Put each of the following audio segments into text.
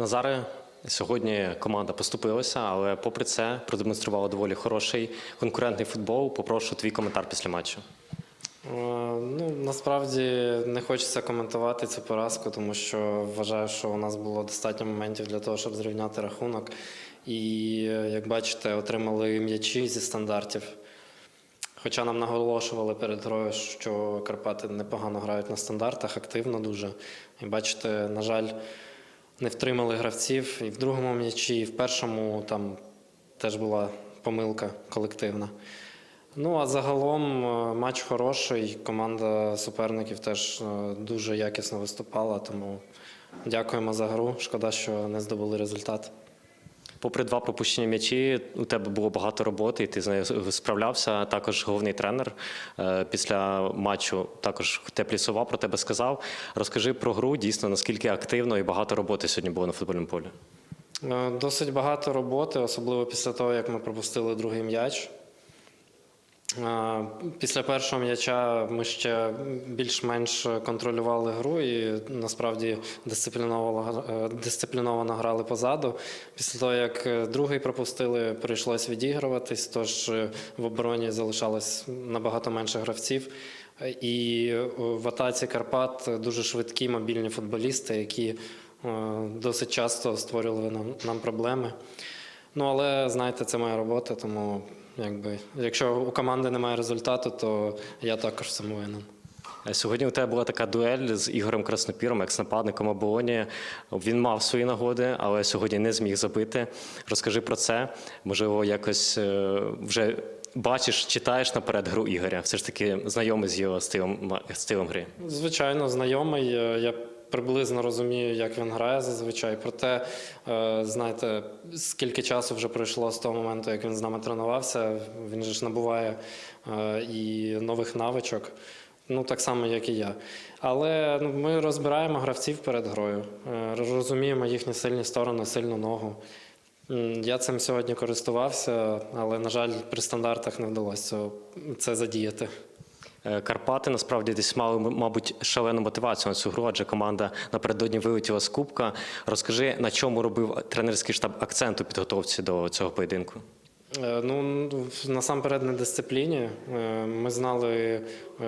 Назаре, сьогодні команда поступилася, але попри це продемонструвала доволі хороший конкурентний футбол. Попрошу твій коментар після матчу. Е, Ну, насправді не хочеться коментувати цю поразку, тому що вважаю, що у нас було достатньо моментів для того, щоб зрівняти рахунок. І, е, як бачите, отримали м'ячі зі стандартів. Хоча нам наголошували перед грою, що Карпати непогано грають на стандартах, активно дуже. І бачите, на жаль, не втримали гравців і в другому м'ячі, і в першому там теж була помилка колективна. Ну а загалом е, матч хороший. Команда суперників теж е, дуже якісно виступала. Тому дякуємо за гру. Шкода, що не здобули результат. Попри два пропущені м'ячі, у тебе було багато роботи, і ти з нею справлявся. Також головний тренер е, після матчу також теплі слова про тебе сказав. Розкажи про гру, дійсно наскільки активно і багато роботи сьогодні було на футбольному полі. Е, Досить багато роботи, особливо після того, як ми пропустили другий м'яч. Після першого м'яча ми ще більш-менш контролювали гру і насправді дисципліновано, е, дисципліновано грали позаду. Після того, як е, другий пропустили, прийшлось відігруватись, тож е, в обороні залишалось набагато менше гравців. І в атаці Карпат дуже швидкі мобільні футболісти, які досить часто створювали нам, нам проблеми. Ну, але знаєте, це моя робота, тому якби, якщо у команди немає результату, то я також цьому винен. Е, Сьогодні у тебе була така дуель з Ігорем Краснопіром, екс-нападником оболоні. Він мав свої нагоди, але сьогодні не зміг забити. Розкажи про це. Можливо, якось е, вже бачиш, читаєш наперед гру Ігоря. Все ж таки знайомий з його стилем, стилем гри. Звичайно, знайомий. е, Я приблизно розумію, як він грає зазвичай. Проте, е, знаєте, скільки часу вже пройшло з того моменту, як він з нами тренувався. Він же ж набуває е, і нових навичок. Ну, так само, як і я. Але ну, ми розбираємо гравців перед грою, е, розуміємо їхні сильні сторони, сильну ногу. Я цим сьогодні користувався, але, на жаль, при стандартах не вдалося це задіяти. Е, Карпати насправді десь мали, мабуть, шалену мотивацію на цю гру, адже команда напередодні вилетіла з Кубка. Розкажи, на чому робив тренерський штаб акцент у підготовці до цього поєдинку? Е, Ну, насамперед на дисципліні. Е, Ми знали,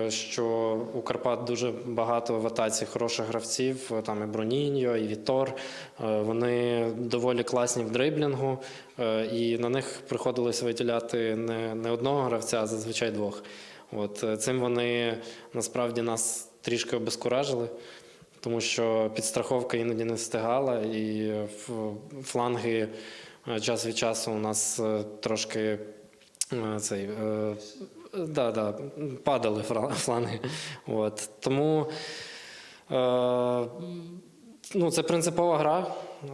що у Карпат дуже багато в атаці хороших гравців. Там і Броніньо, і Вітор. Вони доволі класні в дриблінгу, і на них приходилось виділяти не одного гравця, а зазвичай двох. От е, цим вони насправді нас трішки обезкуражили. Тому що підстраховка іноді не встигала, і фланги е, час від часу у нас е, трошки цей, да, да, падали фланги. От. Тому е, ну, це принципова гра,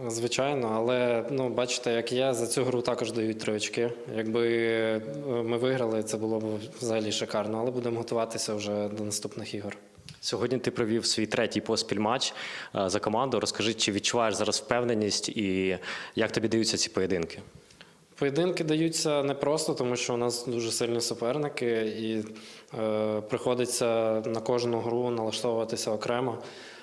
звичайно, але ну, бачите, як є, за цю гру також дають три очки. Якби е, ми виграли, це було б взагалі шикарно, але будемо готуватися вже до наступних ігор. Сьогодні ти провів свій третій поспіль матч е, за команду. Розкажи, чи відчуваєш зараз впевненість і як тобі даються ці поєдинки? Поєдинки даються непросто, тому що у нас дуже сильні суперники, і е, приходиться на кожну гру налаштовуватися окремо.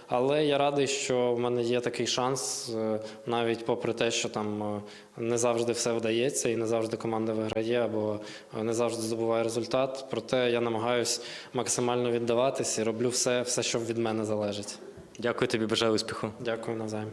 Але я радий, що в мене є такий шанс, е, навіть попри те, що там е, не завжди все вдається, і не завжди команда виграє, або е, не завжди здобуває результат. Проте я намагаюсь максимально віддаватись і роблю все, все, що від мене залежить. Дякую тобі, бажаю успіху. Дякую навзаєм.